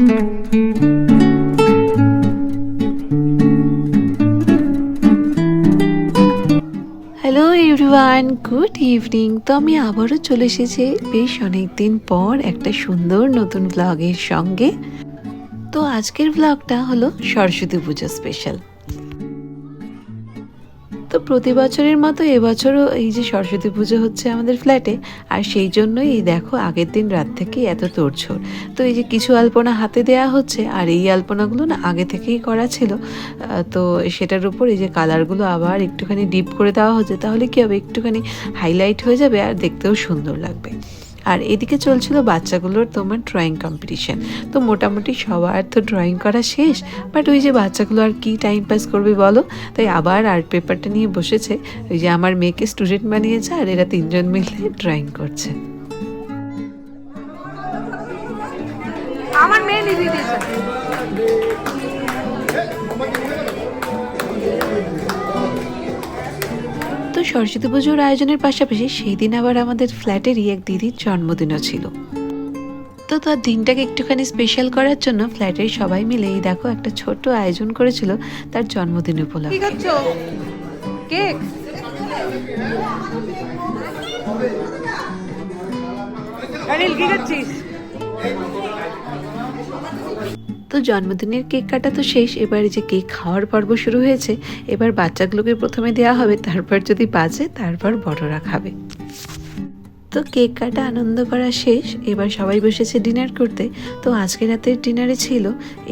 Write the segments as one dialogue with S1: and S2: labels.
S1: Hello everyone good evening তো আমি আবারও চলে এসেছি বেশ অনেকদিন পর একটা সুন্দর নতুন ব্লগের সঙ্গে। তো আজকের ব্লগটা হলো সরস্বতী পুজো স্পেশাল প্রতি বছরের মতো এবছরও এই যে সরস্বতী পুজো হচ্ছে আমাদের ফ্ল্যাটে, আর সেই জন্যই এই দেখো আগের দিন রাত থেকেই এত তোড়ঝোড়। তো এই যে কিছু আলপনা হাতে দেয়া হচ্ছে, আর এই আলপনাগুলো না আগে থেকেই করা ছিল তো সেটার উপর এই যে কালারগুলো আবার একটুখানি ডিপ করে দেওয়া হচ্ছে, তাহলে কী হবে? একটুখানি হাইলাইট হয়ে যাবে আর দেখতেও সুন্দর লাগবে। আর এদিকে চলছিল বাচ্চাগুলোর তোমার ড্রয়িং কম্পিটিশন তো মোটামুটি সবার তো ড্রয়িং করা শেষ বাট ওই যে বাচ্চাগুলো আর কি টাইম পাস করবে বলো? তাই আবার আর্ট পেপারটা নিয়ে বসেছে। ওই যে আমার মেয়েকে স্টুডেন্ট বানিয়েছে আর এরা তিনজন মিলে ড্রয়িং করছে।
S2: আমার মেয়ে দিয়েছে।
S1: সরস্বতী পুজোর আয়োজনের পাশাপাশি সেই দিন আবার আমাদের ফ্ল্যাটেরই এক দিদির জন্মদিনও ছিল। তো তার দিনটাকে একটুখানি স্পেশাল করার জন্য ফ্ল্যাটের সবাই মিলে এই দেখো একটা ছোট আয়োজন করেছিল তার জন্মদিন উপলক্ষে।
S2: কি করছিস
S1: তো জন্মদিনের কেক কাটা তো শেষ, এবার যে কেক খাওয়ার পর্ব শুরু হয়েছে, এবার বাচ্চাগুলোকে প্রথমে দেওয়া হবে, তারপর যদি বাজে, তারপর বড়রা খাবে। তো কেক কাটা আনন্দ করা শেষ। এবার সবাই বসেছে ডিনার করতে। তো আজকে রাতের ডিনারে ছিল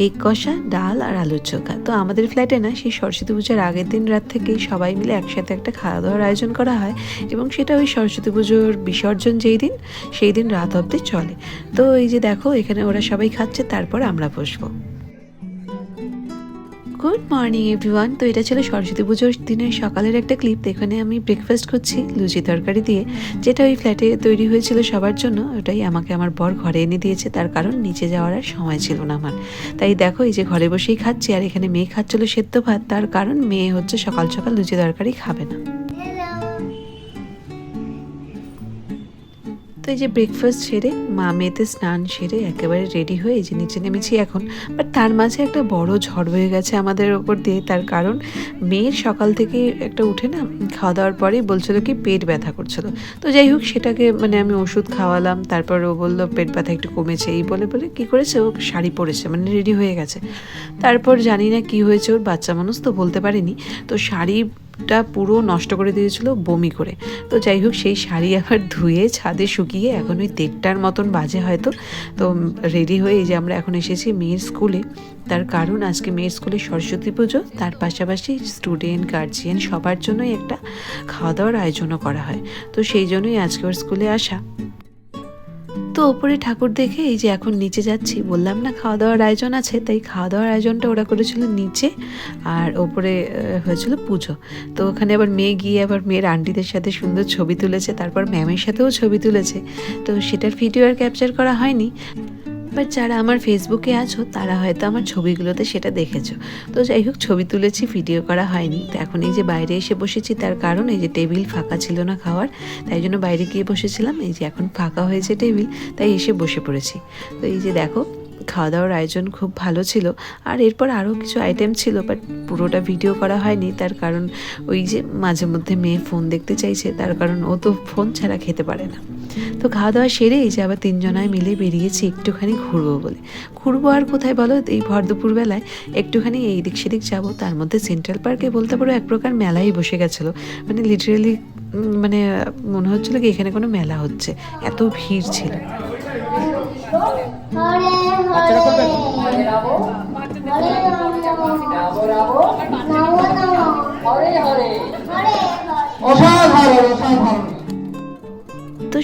S1: এই কষা, ডাল আর আলুর চোখা। তো আমাদের ফ্ল্যাটে না, সেই সরস্বতী পূজার আগের দিন রাত থেকেই সবাই মিলে একসাথে একটা খাওয়া দাওয়ার আয়োজন করা হয় এবং সেটা ওই সরস্বতী পুজোর বিসর্জন যেই দিন, সেই দিন রাত অবধি চলে। তো এই যে দেখো, এখানে ওরা সবাই খাচ্ছে, তারপর আমরা বসবো। Good morning, everyone. তো এটা ছিল সরস্বতী পুজোর দিনের সকালের একটা ক্লিপ। এখানে আমি ব্রেকফাস্ট করছি, লুচি তরকারি দিয়ে। যেটা ওই ফ্ল্যাটে তৈরি হয়েছিল সবার জন্য, ওটাই আমাকে আমার বর ঘরে এনে দিয়েছে। তার কারণ নিচে যাওয়ার আর সময় ছিল না আমার। তাই দেখো, এই যে ঘরে বসেই খাচ্ছি, আর এখানে মেয়ে খাচ্ছিল সেদ্ধ ভাত। তার কারণ মেয়ে হচ্ছে সকাল সকাল লুচি তরকারি খাবে না। তো এই যে ব্রেকফাস্ট সেরে, মা মেয়েতে স্নান সেরে একেবারে রেডি হয়ে এই যে নিচে নেমেছি এখন। বাট তার মাঝে একটা বড় ঝড় হয়ে গেছে আমাদের ওপর দিয়ে, তার কারণ মেয়ের সকাল থেকে একটা উঠে না খাওয়া দাওয়ার পরেই বলছিল কি, পেট ব্যথা করছিল। তো যাই হোক, সেটাকে মানে আমি ওষুধ খাওয়ালাম, তারপর ও বলল, পেট ব্যথা একটু কমেছে। এই বলে বলে কি করেছে? ও শাড়ি পরেছে মানে রেডি হয়ে গেছে। তারপর জানি না কি হয়েছে, ওর বাচ্চা মানুষ তো বলতে পারিনি। তো শাড়ি টা পুরো নষ্ট করে দিয়েছিল বমি করে। তো যাই হোক, সেই শাড়ি আবার ধুয়ে ছাদে শুকিয়ে এখন ওই দেড়টার মতন বাজে হয়তো। তো রেডি হয়ে যে আমরা এখন এসেছি মেয়ের স্কুলে তার কারণ আজকে মেয়ের স্কুলে সরস্বতী পুজো। তার পাশাপাশি স্টুডেন্ট গার্জিয়ান সবার জন্যই একটা খাওয়া দাওয়ার আয়োজনও করা হয়। তো সেই জন্যই আজকে ওর স্কুলে আসা। তো ওপরে ঠাকুর দেখে এই যে এখন নিচে যাচ্ছি, বললাম না খাওয়া দাওয়ার আয়োজন আছে, তাই খাওয়া দাওয়ার আয়োজনটা ওরা করেছিল নিচে আর ওপরে হয়েছিল পুজো। তো ওখানে আবার মেয়ে গিয়ে আবার মেয়ের আন্টিদের সাথে সুন্দর ছবি তুলেছে, তারপর ম্যামের সাথেও ছবি তুলেছে। তো সেটার ভিডিও আর ক্যাপচার করা হয়নি। বাট যারা আমার ফেসবুকে আছো, তারা হয়তো আমার ছবিগুলোতে সেটা দেখেছ। তো যাই হোক, ছবি তুলেছি, ভিডিও করা হয়নি। তো এখন এই যে বাইরে এসে বসেছি, তার কারণ এই যে টেবিল ফাঁকা ছিল না খাওয়ার, তাই জন্য বাইরে গিয়ে বসেছিলাম। এই যে এখন ফাঁকা হয়েছে টেবিল, তাই এসে বসে পড়েছি। তো এই যে দেখো খাওয়া দাওয়ার আয়োজন খুব ভালো ছিল। আর এরপর আরও কিছু আইটেম ছিল বাট পুরোটা ভিডিও করা হয়নি। তার কারণ ওই যে মাঝে মধ্যে মেয়ে ফোন দেখতে চাইছে, তার কারণ ও তো ফোন ছাড়া খেতে পারে না। তো খাওয়া দাওয়া সেরে এই যে আবার তিনজনায় মিলে বেরিয়েছি একটুখানি ঘুরবো বলে। ঘুরবো আর কোথায় বলো? এই ভর দুপুর বেলায় একটুখানি এই দিক সেদিক যাব। তার মধ্যে সেন্ট্রাল পার্কে বলতে পারো এক প্রকার মেলাই বসে গেছিল। মানে লিটারেলি মানে মনে হচ্ছিল কি এখানে কোনো মেলা হচ্ছে। এত ভিড় ছিল।
S3: অসাধারণ অসাধারণ।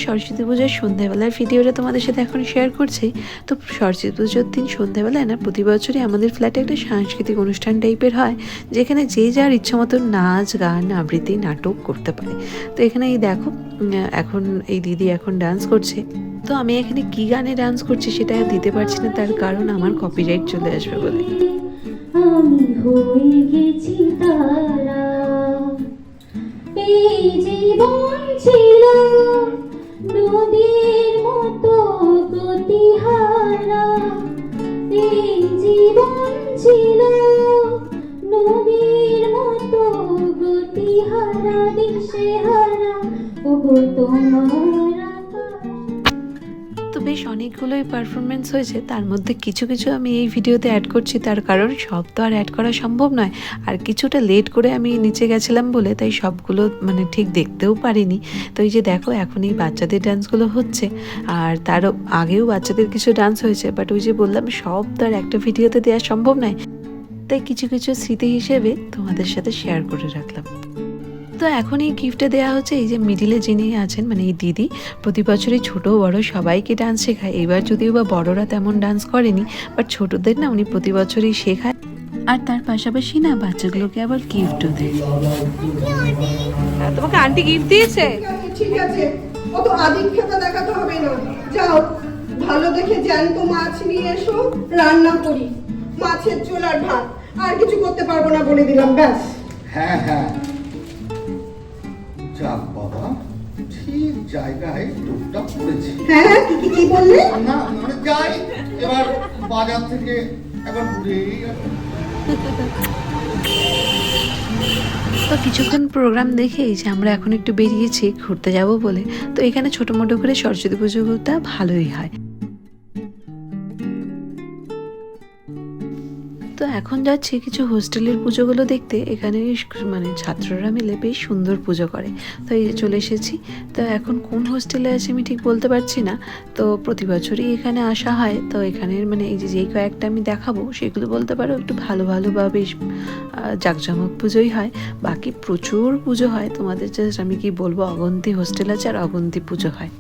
S1: সরস্বতী পুজোর সন্ধ্যাবেলার ভিডিওটা তোমাদের সাথে এখন শেয়ার করছি। তো সরস্বতী পুজোর দিন সন্ধ্যাবেলায় না, প্রতি বছরই আমাদের ফ্ল্যাটে একটা সাংস্কৃতিক অনুষ্ঠান টাইপের হয়, যেখানে যে যার ইচ্ছা মতো নাচ, গান, আবৃত্তি, নাটক করতে পারে। তো এখানে এই দেখো এখন এই দিদি এখন ডান্স করছে। তো আমি এখানে কি গানে ডান্স করছি সেটা দিতে পারছি না, তার কারণ আমার কপিরাইট চলে আসবে বলে।
S4: আমি হয়ে গেছি তারা, এই জীবন ছিল নদীর মতো গতিহারা এই জীবন ছিল নদীর মতো গতিহারা দিশেহারা ওগো তোমার
S1: বেশ অনেকগুলোই পারফরমেন্স হয়েছে, তার মধ্যে কিছু কিছু আমি এই ভিডিওতে অ্যাড করছি, তার কারণ সব তো আর অ্যাড করা সম্ভব নয়। আর কিছুটা লেট করে আমি নিচে গেছিলাম বলে, তাই সবগুলো মানে ঠিক দেখতেও পারিনি। তো এই যে দেখো, এখন এই বাচ্চাদের ডান্সগুলো হচ্ছে, আর তারও আগেও বাচ্চাদের কিছু ডান্স হয়েছে বাট ওই যে বললাম, সব তো আর একটা ভিডিওতে দেওয়া সম্ভব নয়। তাই কিছু কিছু স্মৃতি হিসেবে তোমাদের সাথে শেয়ার করে রাখলাম। তো এখন এই গিফটটা দেওয়া হচ্ছে এই যে মিডিলে যিনি আছেন মানে এই দিদি প্রতি বছরই ছোট বড় সবাইকে ডান্স শেখায়। এবার যদিও বা বড়রা তেমন ডান্স করেনি বাট ছোটদের না উনি প্রতি বছরই শেখায়। আর তার পাশাপাশি না বাচ্চাগুলোকে আবার গিফটও দেয়।
S2: তোমাকে আন্টি গিফট দিয়েছে?
S5: ঠিক আছে অত আদিক্ষেতা দেখাতে হবে না। যাও ভালো দেখে জ্যান্ত মাছ নিয়ে এসো রান্না করি। মাছের ঝোল আর ভাত আর কিছু করতে পারব না বলে দিলাম ব্যাস।
S3: হ্যাঁ হ্যাঁ। জায়গায় টোপটা পড়েছে।
S5: হ্যাঁ হ্যাঁ কি কি কি বললে?
S3: না মানে যাই এবার বাজার থেকে একবার ঘুরে
S1: তো কিছুক্ষণ প্রোগ্রাম দেখেই যে আমরা এখন একটু বেরিয়েছি ঘুরতে যাব বলে। তো এখানে ছোটো মোটো করে সরস্বতী পুজোটা ভালোই হয়। তো এখন যাচ্ছি কিছু হোস্টেলের পুজোগুলো দেখতে। এখানে মানে ছাত্ররা মিলে বেশ সুন্দর পুজো করে। তো এই চলে এসেছি। তো এখন কোন হোস্টেলে আছি আমি ঠিক বলতে পারছি না। তো প্রতি বছরই এখানে আসা হয়। তো এখানের মানে এই যে যেই কয়েকটা আমি দেখাবো, সেগুলো বলতে পারো একটু ভালো ভালো বা বেশ জাঁকজমক পুজোই হয়। বাকি প্রচুর পুজো হয়। তোমাদের জাস্ট আমি কি বলব, অগন্তি হোস্টেল আছে আর অগন্তি পুজো হয়।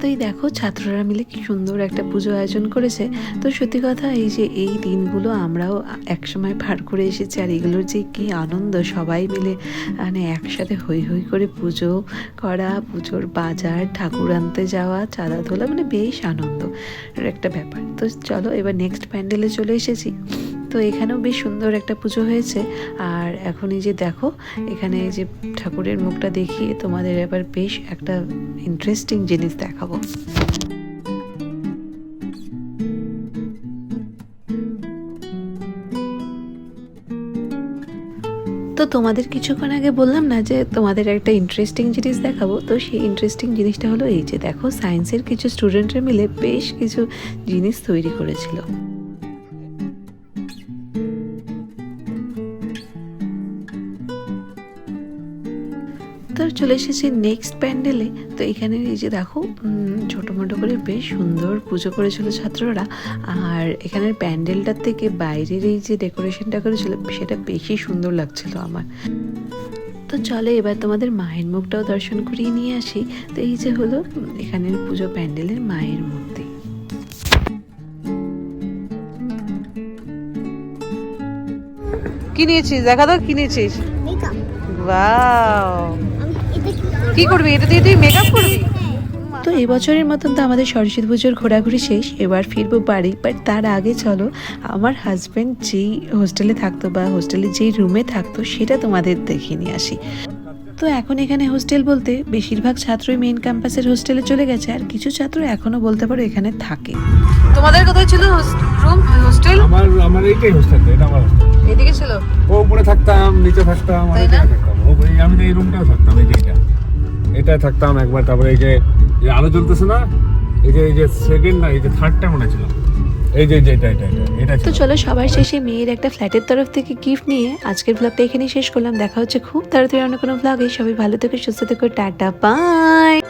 S1: তো এই দেখো, ছাত্ররা মিলে কি সুন্দর একটা পুজো আয়োজন করেছে। তো সত্যি কথা, এই যে এই দিনগুলো আমরাও একসময় পার করে এসেছি, আর এগুলোর যে কি আনন্দ, সবাই মিলে মানে একসাথে হই হই করে পুজো করা, পুজোর বাজার, ঠাকুর আনতে যাওয়া, চাঁদা তোলা মানে বেশ আনন্দ। একটা ব্যাপার। তো চলো, এবার নেক্সট প্যান্ডেলে চলে এসেছি। তো এখানেও বেশ সুন্দর একটা পুজো হয়েছে। আর এখন এই যে দেখো, এখানে এই যে ঠাকুরের মুখটা দেখিয়ে তোমাদের এবার বেশ একটা ইন্টারেস্টিং জিনিস দেখাবো। তো তোমাদের কিছুক্ষণ আগে বললাম না যে তোমাদের একটা ইন্টারেস্টিং জিনিস দেখাবো? তো সেই ইন্টারেস্টিং জিনিসটা হলো এই যে দেখো সায়েন্সের কিছু স্টুডেন্টরা মিলে বেশ কিছু জিনিস তৈরি করেছিল। চলে এসেছি নেক্সট প্যান্ডেলে তো এখানে এই যে দেখো ছোটো মোটো করে বেশ সুন্দর পুজো করেছিল ছাত্ররা। আর এখানের প্যান্ডেলটার থেকে বাইরের এই যে ডেকোরেশনটা করেছিল সেটা বেশি সুন্দর লাগছিল আমার। তো চলে এবার তোমাদের মায়ের মুখটাও দর্শন করিয়ে নিয়ে আসি। তো এই যে হলো এখানের পুজো প্যান্ডেলের মায়ের মূর্তি।
S2: কিনেছিস দেখা তো কিনেছিস ওয়াও কি করবি? এটা দিয়ে তুই মেকআপ করবি?
S1: তো এই বছরের মতন তো আমাদের সরস্বতী পুজোর ঘোরাঘুরি শেষ এবার ফিরবো বাড়ি বাট তার আগে চলো আমার হাজব্যান্ড যেই হোস্টেলে থাকতো বা হোস্টেলে যেই রুমে থাকতো সেটা তোমাদের দেখিয়ে নিয়ে আসি। তো এখন এখানে হোস্টেল বলতে বেশিরভাগ ছাত্রই মেইন ক্যাম্পাসের হোস্টেলে চলে গেছে আর কিছু ছাত্র এখনও বলতে পারো এখানে থাকে।
S2: তোমাদের কোথায় ছিল রুম হোস্টেল
S6: আমার আমার এইটাই হোস্টেল এটা আমার hostel।
S2: এদিকে ছিল?
S6: ও উপরে থাকতাম নিচে থাকতাম আমি তো এই রুমটাও থাকতাম এই যে এটা এটাই থাকতাম একবার, তারপরে এই যে আলো জ্বলতেছে না, এই যে এই যে সেকেন্ড না, এই যে থার্ডটা মনে ছিল। এই যে এটা এটা এটা
S1: তো চলো সবার শেষে মেয়ের একটা ফ্ল্যাটের তরফ থেকে গিফট নিয়ে আজকের ব্লগটা এখানেই শেষ করলাম। দেখা হচ্ছে খুব তাড়াতাড়ি অন্য কোনো ব্লগে সবাই ভালো থেকে, সুস্থ থেকে, টাটা বাই